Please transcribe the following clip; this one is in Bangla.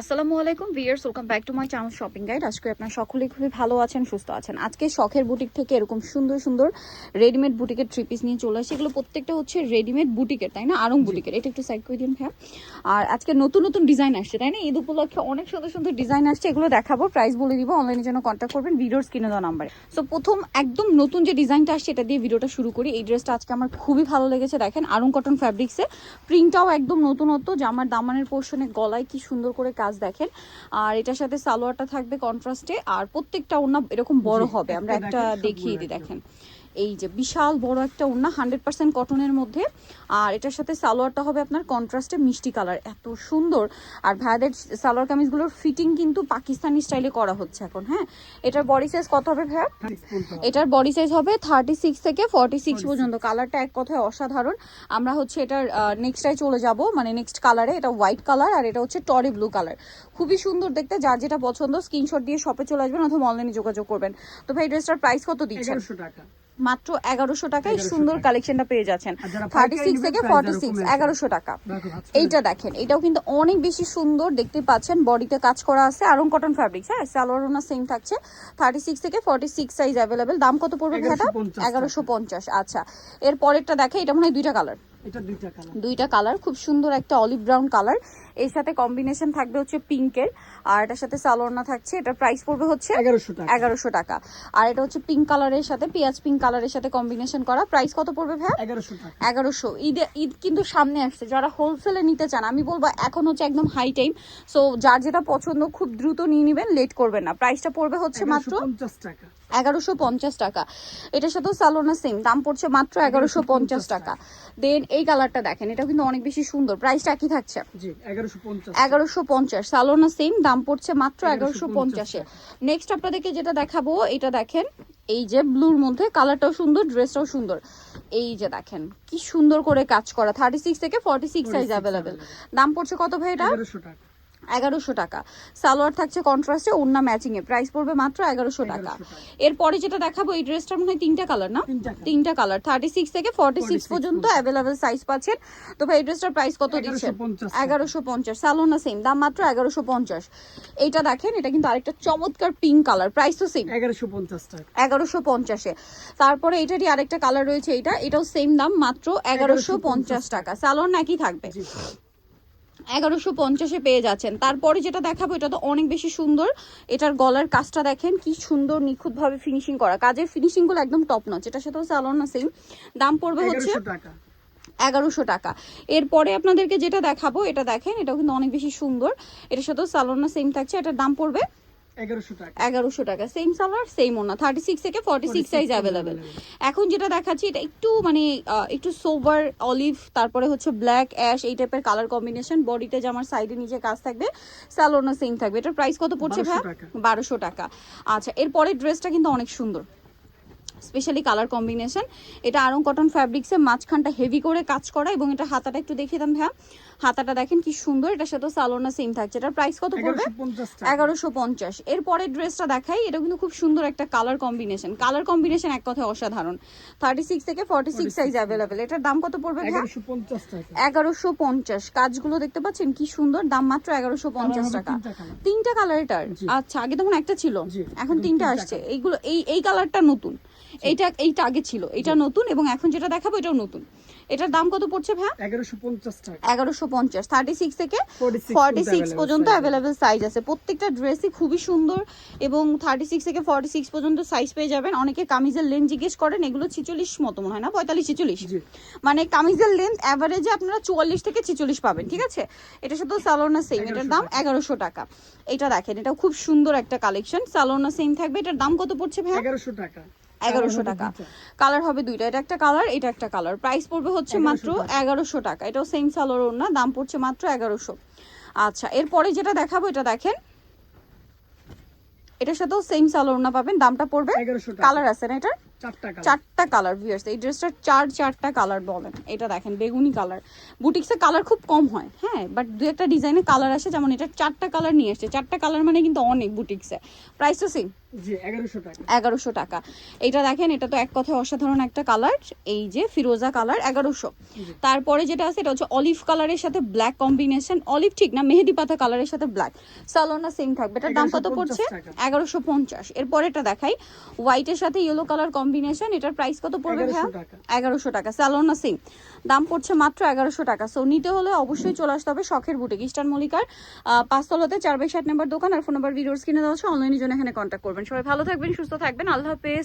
আসসালামু আলাইকুম viewers welcome back to my channel shopping guide. আজকে আপনার সকলেই খুবই ভালো আছেন সুস্থ আছেন। আজকে শখের বুটিক থেকে এরকম সুন্দর সুন্দর রেডিমেড বুটিকের থ্রি পিস নিয়ে চলে আসে। এগুলো প্রত্যেকটা হচ্ছে রেডিমেড বুটিকের তাই না? আরং বুটিকের। এটা একটু সাইড করে দিন হ্যাঁ আর আজকে নতুন নতুন ডিজাইন আসছে তাই না? ঈদ উপলক্ষে অনেক সুন্দর সুন্দর ডিজাইন আসছে এগুলো দেখাবো প্রাইস বলে দিব অনলাইনের জন্য কন্ট্যাক্ট করবেন ভিডিওর স্ক্রিনে দেওয়া নাম্বারে সো প্রথম একদম নতুন যে ডিজাইনটা আসছে এটা দিয়ে ভিডিওটা শুরু করি। এই ড্রেসটা আজকে আমার খুবই ভালো লেগেছে দেখেন আরং কটন ফ্যাব্রিক্সে প্রিন্টটাও একদম নতুনত্ব জামার দামানের পোর্শনে গলায় কি সুন্দর করে কাজ দেখেন। আর এটার সাথে সালোয়ারটা থাকবে কন্ট্রাস্টে আর প্রত্যেকটা ওড়না এরকম বড় হবে। আমরা একটা দেখিয়ে দিই দেখেন। এই যে বিশাল বড় একটা ওড়না হান্ড্রেড পার্সেন্ট কটনের মধ্যে। আর এটার সাথে সালোয়ারটা হবে আপনার কন্ট্রাস্টে মিষ্টি কালার এত সুন্দর। আর ভাইয়াদের সালোয়ার কামিজগুলোর ফিটিং কিন্তু পাকিস্তানি স্টাইলে করা হচ্ছে এখন হ্যাঁ? এটার বডি সাইজ কত হবে ভাইয়া? এটার বডি সাইজ হবে থার্টি সিক্স থেকে ফর্টি সিক্স পর্যন্ত। কালারটা এক কথায় অসাধারণ। আমরা হচ্ছে এটার নেক্সটাই চলে যাব মানে নেক্সট কালারে এটা হোয়াইট কালার আর এটা হচ্ছে টরি ব্লু কালার খুবই সুন্দর দেখতে, যার যেটা পছন্দ স্ক্রিনশট দিয়ে শপে চলে আসবেন অথবা অনলাইনে যোগাযোগ করবেন। তো ভাই ড্রেসটার প্রাইস কত এগারোশো টাকা। মাত্র এগারোশো টাকায় সুন্দর কালেকশনটা পেয়ে যাচ্ছেন। থার্টি সিক্স থেকে ফর্টি সিক্স এগারোশো টাকা। এইটা দেখেন এটাও কিন্তু অনেক বেশি সুন্দর দেখতে পাচ্ছেন বডিতে কাজ করা আছে আরং কটন ফ্যাব্রিক্স হ্যাঁ সালোয়ার ওনা সেম থাকছে। থার্টি সিক্স থেকে ফর্টি সিক্স সাইজ অ্যাভেলেবেল দাম কত পড়বে 1150 এগারোশো পঞ্চাশ আচ্ছা। এর পরেরটা দেখে এটা মনে হয় দুইটা কালার দুইটা কালার খুব সুন্দর একটা অলিভ ব্রাউন কালার এর সাথে কম্বিনেশন থাকবে হচ্ছে পিঙ্কের আর এটার সাথে সালোয়ারনা থাকছে এটা প্রাইস পড়বে হচ্ছে এগারোশো টাকা। এগারোশো টাকা। আর এটা হচ্ছে পিঙ্ক কালারের সাথে পেঁয়াজ পিঙ্ক কালারের সাথে কম্বিনেশন করা। প্রাইস কত পড়বে ভাই এগারোশো এগারোশো। ঈদ ঈদ কিন্তু সামনে আসছে। যারা হোলসেলে নিতে চান আমি বলব এখন হচ্ছে একদম হাই টাইম সো যার যেটা পছন্দ খুব দ্রুত নিয়ে নেবেন লেট করবেন না। প্রাইসটা পড়বে হচ্ছে মাত্র এগারোশো পঞ্চাশ টাকা। এগারোশো পঞ্চাশ টাকা। এটার সাথেও সালোনা সেম দাম পড়ছে মাত্র এগারোশো পঞ্চাশ টাকা। দেন এই কালারটা দেখেন এটা কিন্তু অনেক বেশি সুন্দর। প্রাইসটা একই থাকছে। জি এগারোশো পঞ্চাশ। সালোনা সেম দাম পড়ছে মাত্র এগারোশো 1150 পঞ্চাশে। নেক্সট আপনাদেরকে যেটা দেখাবো এটা দেখেন এই যে ব্লুর মধ্যে কালারটাও সুন্দর ড্রেসটাও সুন্দর। এই যে দেখেন কি সুন্দর করে কাজ করা থার্টি সিক্স থেকে ফর্টি সিক্স সাইজ 46 অ্যাভেলেবেল দাম পড়ছে কত ভাই এটা? এগারোশো টাকা। সালোয়ার থাকছে কন্ট্রাস্টে ওড়না ম্যাচিং এ। প্রাইস পড়বে মাত্র এগারোশো টাকা। এরপরে যেটা দেখাবো এই ড্রেসটার মনে হয় তিনটা কালার না? তিনটা কালার থার্টি সিক্স থেকে ফর্টি সিক্স পর্যন্ত। অ্যাভেলেবেল সাইজ পাচ্ছেন। তো ভাই এই ড্রেসটার প্রাইস কত দিচ্ছেন? 1150 টাকা। এগারোশো পঞ্চাশ। সালোনা সেম দাম মাত্র এগারোশো পঞ্চাশ। এইটা দেখেন এটা কিন্তু আরেকটা চমৎকার পিঙ্ক কালার প্রাইস তো সেম এগারোশো পঞ্চাশ এগারোশো পঞ্চাশে। তারপরে এটারই আরেকটা কালার রয়েছে এটা এটাও সেম দাম মাত্র এগারোশো পঞ্চাশ। টাকা। সালোয়ার নাকি থাকবে। এগারোশো পঞ্চাশে পেয়ে যাচ্ছেন। তারপরে যেটা দেখাবো এটা তো অনেক বেশি সুন্দর। এটার গলার কাজটা দেখেন কি সুন্দর নিখুঁতভাবে ফিনিশিং করা। কাজের ফিনিশিংগুলো একদম টপ নচ এটার সাথেও সালোয়ার না সেম দাম পড়বে হচ্ছে এগারোশো টাকা। এরপরে আপনাদেরকে যেটা দেখাবো এটা দেখেন এটা কিন্তু অনেক বেশি সুন্দর। এটার সাথেও সালোনা সেম থাকছে। এটার দাম পড়বে এগারোশো টাকা। সেম সালোয়ার সেম ওনা থার্টি সিক্স থেকে ফর্টি সিক্স 46 সাইজ অ্যাভেলেবেল এখন যেটা দেখাচ্ছি এটা একটু মানে একটু সোভার অলিভ তারপরে হচ্ছে ব্ল্যাক অ্যাশ এই টাইপের কালার কম্বিনেশন বডিতে জামার সাইডে নিচে কাজ থাকবে স্যালোনা সেম থাকবে। এটার প্রাইস কত পড়ছে 1200 ভাই বারোশো টাকা। আচ্ছা এরপরের ড্রেসটা কিন্তু অনেক সুন্দর। স্পেশালি কালার কম্বিনেশন এটা আরং কটন ফ্যাব্রিক্সে মাঝখানটা হেভি করে কাজ করা এবং এটা হাতাটা একটু দেখিয়ে দাম ভাইয়া। হাতাটা দেখেন কি সুন্দর এটার সাথে সালোনা সেম থাকছে। এটার প্রাইস কত পড়বে? এগারোশো পঞ্চাশ এরপরের ড্রেসটা দেখাই এটা কিন্তু খুব সুন্দর একটা কালার কম্বিনেশন কালার কম্বিনেশন এক কথায় অসাধারণ। থার্টি সিক্স থেকে ফর্টি সিক্স সাইজ অ্যাভেলেবেল এটার দাম কত পড়বে এগারোশো পঞ্চাশ কাজগুলো দেখতে পাচ্ছেন কি সুন্দর দাম মাত্র এগারোশো পঞ্চাশ টাকা। তিনটা কালার এটার। আচ্ছা আগে তখন একটা ছিল। এখন তিনটা আসছে। এইগুলো এই এই কালারটা নতুন। এইটা এইটা আগে ছিল। এটা নতুন এবং এখন যেটা দেখাবো এটাও নতুন। এটার দাম কত পড়ছে ভাইয়া এগারোশো পঞ্চাশ টাকা। এগারোশো পঞ্চাশ। থার্টি সিক্স থেকে 46 ফর্টি সিক্স পর্যন্ত অ্যাভেলেবেল সাইজ আছে। প্রত্যেকটা ড্রেসই খুবই সুন্দর এবং থার্টি সিক্স থেকে ফর্টি সিক্স পর্যন্ত সাইজ পেয়ে যাবেন। অনেকে কামিজের লেন্থ জিজ্ঞেস করেন এগুলো ছিচল্লিশ মতো মনে হয় না? পঁয়তাল্লিশ ছিচল্লিশ। মানে কামিজের লেন্থ অ্যাভারেজে আপনারা চুয়াল্লিশ থেকে ছিচল্লিশ পাবেন ঠিক আছে? এটা শুধু সালোনা সেম এটার দাম এগারোশো টাকা। এটা দেখেন এটা খুব সুন্দর একটা কালেকশন সালোনা সেম থাকবে। এটার দাম কত পড়ছে ভাই এগারোশো টাকা। এগারোশো টাকা। কালার হবে দুইটা। এটা একটা কালার এটা একটা কালার প্রাইস পড়বে হচ্ছে মাত্র এগারোশো টাকা। এটাও সেম সালোর না দাম পড়ছে মাত্র এগারোশো। আচ্ছা এরপরে যেটা দেখাবো এটা দেখেন। এটার সাথেও সেম সালোর না পাবেন দামটা পড়বে কালার আছে না এটা চারটা কালার ভিউয়ার্স এই ড্রেসটার চার চারটা কালার বলেন এটা দেখেন বেগুনি কালার বুটিক্সে কালার খুব কম হয় হ্যাঁ বাট দু একটা ডিজাইনে কালার আসে যেমন এটা চারটা কালার নিয়ে এসছে। চারটা কালার মানে কিন্তু অনেক বুটিক্সে প্রাইস তো সেম এগারোশো টাকা। এটা দেখেন এটা তো এক কথায় অসাধারণ একটা কালার এই যে ফিরোজা কালার এগারোশো। তারপরে যেটা আছে এটা হচ্ছে অলিভ কালারের সাথে ব্ল্যাক কম্বিনেশন অলিভ ঠিক না মেহেদি পাতা কালারের সাথে ব্ল্যাক সালোনা সেম থাকবে। এটার দাম কত পড়ছে? এগারোশো পঞ্চাশ। এরপর এটা দেখাই হোয়াইটের সাথে ইয়েলো কালার কম্বিনেশন এটার প্রাইস কত পড়বে ভাইয়া? এগারোশো টাকা। স্যালোনা সিং দাম পড়ছে মাত্র এগারোশো টাকা। সো নিতে হলে অবশ্যই চলে আসতে হবে শখের বুটিক ইস্টার্ন মল্লিকার পাঁচতলাতে চার বাই ষাট নাম্বার দোকান আর ফোন নাম্বার ভিডিওর স্ক্রিনে দেওয়া আছে। অনলাইনের জন্য এখানে কন্ট্যাক্ট করবেন। সবাই ভালো থাকবেন সুস্থ থাকবেন। আল্লাহ হাফেজ।